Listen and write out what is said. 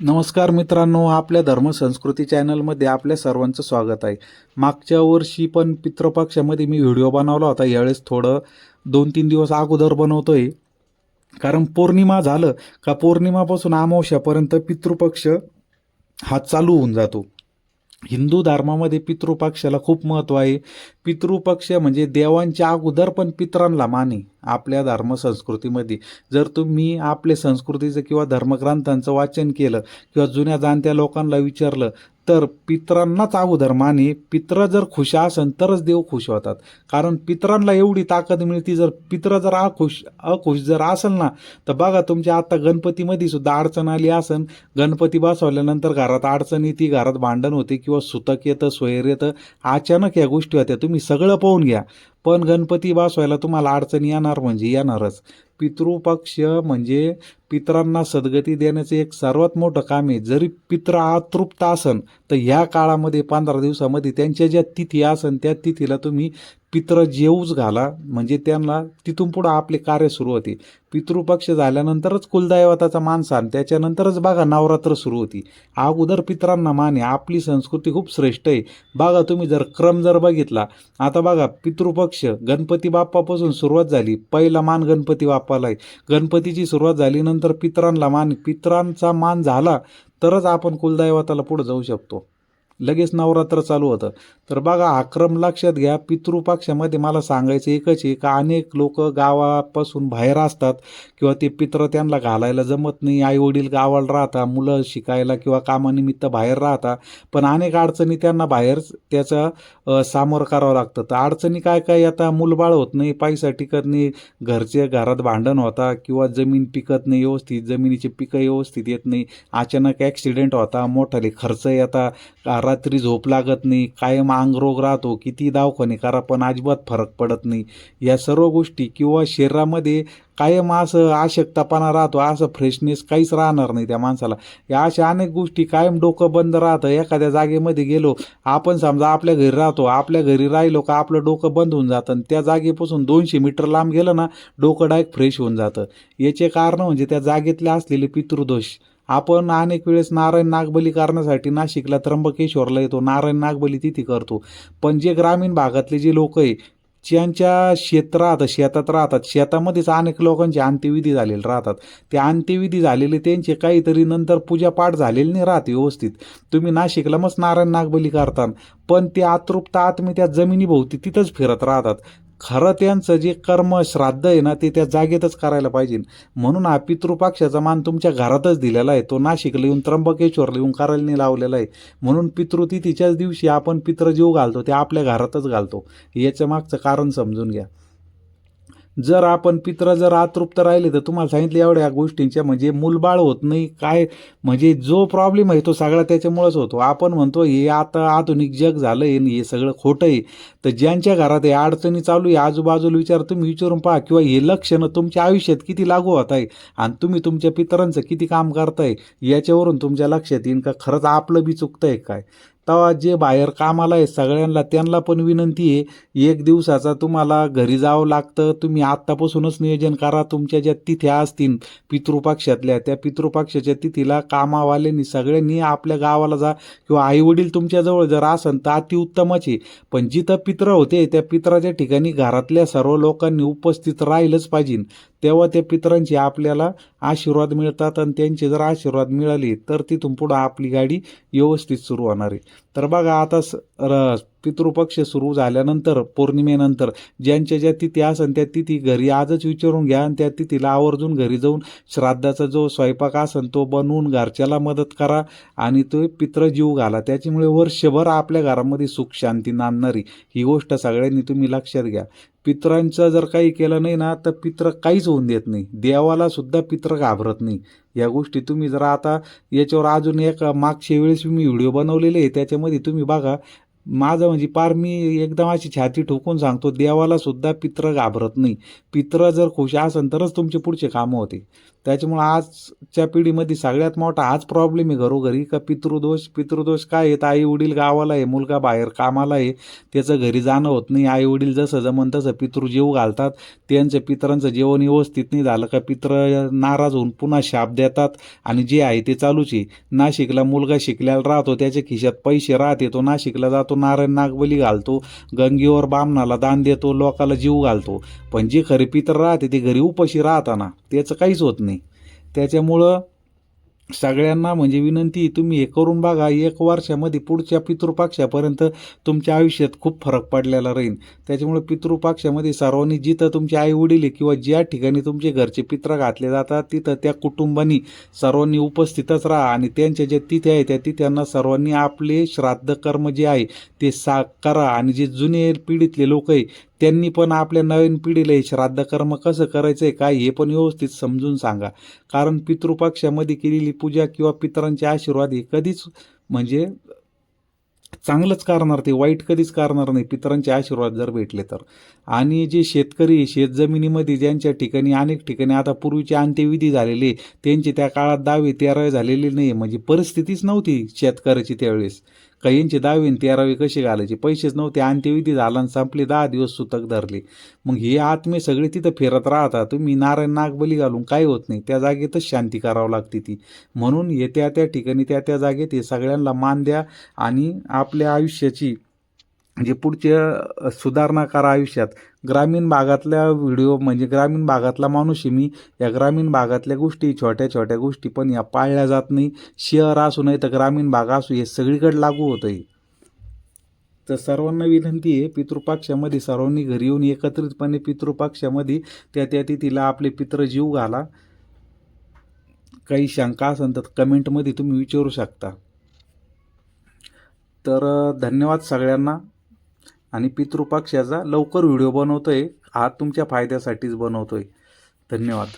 नमस्कार मित्रांनो आपल्या धर्मसंस्कृती चॅनलमध्ये आपल्या सर्वांचं स्वागत आहे. मागच्या वर्षी पण पितृपक्षामध्ये मी व्हिडिओ बनवला होता. यावेळेस थोडं दोन तीन दिवस अगोदर बनवतोय. कारण पौर्णिमा झालं का पौर्णिमापासून अमावश्यापर्यंत पितृपक्ष हा चालू होऊन जातो. हिंदू धर्मामध्ये पितृपक्षाला खूप महत्त्व आहे. पितृपक्ष म्हणजे देवांच्या अगोदर पण पितरांना माने आपल्या धर्मसंस्कृतीमध्ये. जर तुम्ही आपल्या संस्कृतीचं किंवा धर्मग्रंथांचं वाचन केलं किंवा जुन्या जाणत्या लोकांना विचारलं तर पितरांनाच अगोदर माने. पित्र जर खुश असन तरच देव खुश होतात. कारण पितरांना एवढी ताकद मिळते जर पित्र जर अखुश अखुश जर असेल ना तर बघा तुमच्या आता गणपतीमध्ये सुद्धा अडचण आली असन. गणपती बसवल्यानंतर घरात अडचण येते घरात भांडण होते किंवा सुतक येतं सोयर येतं. अचानक या गोष्टी होत्या. तुम्ही तुम्ही सगळं पाहून घ्या. पण गणपती बसवायला तुम्हाला अडचणी येणार म्हणजे येणारच. पितृपक्ष म्हणजे पितरांना सद्गती देण्याचं एक सर्वात मोठं काम आहे. जरी पित्र अतृप्त असन तर ह्या काळामध्ये पंधरा दिवसामध्ये त्यांच्या ज्या तिथी आसन त्या तिथीला तुम्ही पित्र जेऊच घाला. म्हणजे त्यांना तिथून पुढं आपले कार्य सुरू होते. पितृपक्ष झाल्यानंतरच कुलदैवताचा मानसान त्याच्यानंतरच बघा नवरात्र सुरू होती. अगोदर पितरांना मान आहे आपली संस्कृती खूप श्रेष्ठ आहे. बघा तुम्ही जर क्रम जर बघितला आता बघा पितृपक्ष गणपती बाप्पापासून सुरुवात झाली. पहिला मान गणपती बाप्पाला आहे गणपतीची सुरुवात झाली नंतर मान पितरांचा मान झाला तरच आपण कुलदैवताला पुढे जाऊ शकतो. लगेच नवरात्र चालू होतं. तर बघा हा क्रम लक्षात घ्या पितृपक्षामध्ये मला सांगायचं एकच आहे का अनेक लोक गावापासून बाहेर असतात किंवा ते पित्र त्यांना घालायला जमत नाही आई वडील गावाला राहता मुलं शिकायला किंवा कामानिमित्त बाहेर राहता पण अनेक अडचणी त्यांना बाहेर त्याचा सामोर सामोरं करावं लागतं. तर अडचणी काय काय? आता मूलबाळ होत नाही पैसा टिकत नाही घरचे घरात भांडण होता किंवा जमीन पिकत नाही व्यवस्थित जमिनीचे पिकं व्यवस्थित येत नाही अचानक ॲक्सिडेंट होता मोठाले खर्च येता रात्री झोप लागत नाही कायम अंगरोग राहतो किती दवाखाने करा पण अजिबात फरक पडत नाही. या सर्व गोष्टी किंवा शरीरामध्ये कायम असं आशक्तपणा राहतो असं फ्रेशनेस काहीच राहणार नाही त्या माणसाला. या अशा अनेक गोष्टी कायम डोकं बंद राहतं. एखाद्या जागेमध्ये गेलो आपण समजा आपल्या घरी राहतो आपल्या घरी राहिलो का आपलं डोकं बंद होऊन जातं आणि त्या जागेपासून दोनशे मीटर लांब गेलं ना डोकं डायरेक्ट फ्रेश होऊन जातं. याचे कारण म्हणजे त्या जागेतले असलेले पितृदोष. आपण अनेक वेळेस नारायण नागबली करण्यासाठी नाशिकला त्र्यंबकेश्वरला येतो नारायण नागबली तिथे करतो. पण जे ग्रामीण भागातले जे लोक आहे ज्यांच्या शेत राहतात शेतात राहतात शेतामध्येच अनेक लोकांचे अंत्यविधी झालेले राहतात. ते अंत्यविधी झालेले त्यांचे काहीतरी नंतर पूजापाठ झालेले नाही राहत व्यवस्थित. तुम्ही नाशिकला मस्त नारायण नागबली करता. पण ते अतृप्त आत्मी त्या जमिनीभोवती तिथंच फिरत राहतात. खरं त्यांचं जे कर्म श्राद्ध आहे ना ते त्या जागेतच करायला पाहिजे. म्हणून हा पितृपक्षाचा मान तुमच्या घरातच दिलेला आहे. तो नाशिकला येऊन त्र्यंबकेश्वरला येऊन करायला लावलेला आहे. म्हणून पितृतिथीच्याच दिवशी आपण पितृजीव घालतो ते आपल्या घरातच घालतो. याच्या मागचं कारण समजून घ्या. जर आपण पित्र जर अतृप्त राहिले तर तुम्हाला सांगितलं एवढ्या गोष्टींच्या म्हणजे मूलबाळ होत नाही. काय? म्हणजे जो प्रॉब्लेम आहे तो सगळा त्याच्यामुळेच होतो. आपण म्हणतो हे आता आधुनिक जग झालं आहे हे सगळं खोटं आहे. तर ज्यांच्या घरात हे अडचणी चालू आहे आजूबाजूला विचार तुम्ही विचारून पहा किंवा हे लक्षणं तुमच्या आयुष्यात किती लागू होत आहे आणि तुम्ही तुमच्या पितरांचं किती काम करताय याच्यावरून तुमच्या लक्षात येईन का खरंच आपलं बी चुकतंय काय? तेव्हा जे बाहेर कामाला आहे सगळ्यांना त्यांना पण विनंती आहे एक दिवसाचा तुम्हाला घरी जावं लागतं. तुम्ही आत्तापासूनच नियोजन करा. तुमच्या ज्या तिथ्या असतील पितृपक्षातल्या त्या पितृपक्षाच्या तिथीला कामावाल्यांनी सगळ्यांनी आपल्या गावाला जा किंवा आईवडील तुमच्याजवळ जर असन तर अतिउत्तमच आहे. पण जिथं पित्र होते त्या पित्राच्या ठिकाणी घरातल्या सर्व लोकांनी उपस्थित राहिलंच पाहिजे. तेव्हा त्या पितरांचे आपल्याला आशीर्वाद मिळतात आणि त्यांचे जर आशीर्वाद मिळाले तर तिथून पुढं आपली गाडी व्यवस्थित सुरू होणार आहे. तर बघा आता स र पितृपक्ष सुरू झाल्यानंतर पौर्णिमेनंतर ज्यांच्या ज्या तिथी असन त्या तिथी घरी आजच विचारून घ्या आणि त्या तिथीला आवर्जून घरी जाऊन श्राद्धाचा जो स्वयंपाक असन तो बनवून घरच्याला मदत करा आणि तो पित्र जीव घाला. त्याच्यामुळे वर्षभर आपल्या घरामध्ये सुख शांती नांदणारी ही गोष्ट सगळ्यांनी तुम्ही लक्षात घ्या. पित्रांचं जर काही केलं नाही ना तर पित्र काहीच होऊन देत नाही. देवाला सुद्धा पित्र घाबरत नाही. या गोष्टी तुम्ही जर आता याच्यावर अजून एक मागच्या वेळेस मी व्हिडिओ बनवलेले आहे त्याच्यामध्ये तुम्ही बघा माझं म्हणजे पार मी एकदम अशी छाती ठोकून सांगतो देवाला सुद्धा पित्र घाबरत नाही. पित्र जर खुश असन तरच तुमचे पुढचे कामं होते. त्याच्यामुळं आजच्या पिढीमध्ये सगळ्यात मोठा हाच प्रॉब्लेम आहे घरोघरी का पितृदोष पितृदोष काय आहेत? आई वडील गावाला आहे मुलगा बाहेर कामाला आहे त्याचं घरी जाणं होत नाही. आई वडील जसं जमन तसं पितृ जेव घालतात. त्यांचं पितरांचं जेवण व्यवस्थित नाही झालं का पित्र नाराज होऊन पुन्हा शाप देतात. आणि जे आहे ते चालूच आहे. नाशिकला मुलगा शिकल्याला राहतो त्याच्या खिशात पैसे राहते तो नाशिकला जातो. नारायण नागबली घालतो गंगेवर बामणाला दान देतो लोकाला जीव घालतो. पण जे खरे पितर राहते ते घरी उपाशी राहताना त्याचं काहीच होत नाही. त्याच्यामुळं सगळ्यांना म्हणजे विनंती तुम्ही हे करून बघा एक वर्षामध्ये पुढच्या पितृपक्षापर्यंत तुमच्या आयुष्यात खूप फरक पडलेला राहील त्याच्यामुळे पितृपक्षामध्ये सर्वांनी जिथं तुमचे आई वडील किंवा ज्या ठिकाणी तुमचे घरचे पित्र घातले जातात तिथं त्या कुटुंबानी सर्वांनी उपस्थितच राहा आणि त्यांच्या ज्या तिथे आहे त्या तिथ्यांना सर्वांनी आपले श्राद्ध कर्म जे आहे ते सा करा. आणि जे जुने पिढीतले लोक आहे त्यांनी पण आपल्या नवीन पिढीला हे श्राद्धकर्म कसं करायचं आहे काय हे पण व्यवस्थित समजून सांगा. कारण पितृपक्षामध्ये केलेली पूजा किंवा पितरांचे आशीर्वाद हे कधीच म्हणजे चांगलंच करणार ते वाईट कधीच करणार नाही पितरांचे आशीर्वाद जर भेटले तर. आणि जे शेतकरी शेतजमिनीमध्ये ज्यांच्या ठिकाणी अनेक ठिकाणी आता पूर्वीचे अंत्यविधी झालेले त्यांचे त्या काळात दावे तेरावे झालेले नाही म्हणजे परिस्थितीच नव्हती शेतकऱ्याची त्यावेळेस. कैंची दहावी आणि तेरावे कसे घालायचे? पैसेच नव्हते. अंत्यविधी झाला आणि संपले. दहा दिवस सुतक धरले. मग हे आत्मे सगळे तिथं फिरत राहतात. तुम्ही नारायण नागबली घालून काही होत नाही. त्या जागेतच शांती करावं लागते ती. म्हणून हे त्या त्या ठिकाणी त्या त्या जागेत हे सगळ्यांना मान द्या आणि आपल्या आयुष्याची म्हणजे जे पुढच्या सुधारणा करा आयुष्यात ग्रामीण भागातल्या व्हिडिओ म्हणजे ग्रामीण भागातला माणूस आहे मी या ग्रामीण भागातल्या गोष्टी छोट्या छोट्या गोष्टी पण या पाळल्या जात नाही. शहर असू नाही तर ग्रामीण भाग असू हे सगळीकडे लागू होतं आहे तर सर्वांना विनंती आहे पितृपक्षामध्ये सर्वांनी घरी येऊन एकत्रितपणे पितृपक्षामध्ये त्या त्या तिथीला आपले पित्र जीव घाला. काही शंका असेल तर कमेंटमध्ये तुम्ही विचारू शकता. तर धन्यवाद सगळ्यांना. आणि पितृपक्षाचा लवकर व्हिडिओ बनवतोय. हा तुमच्या फायद्यासाठीच बनवतोय. धन्यवाद.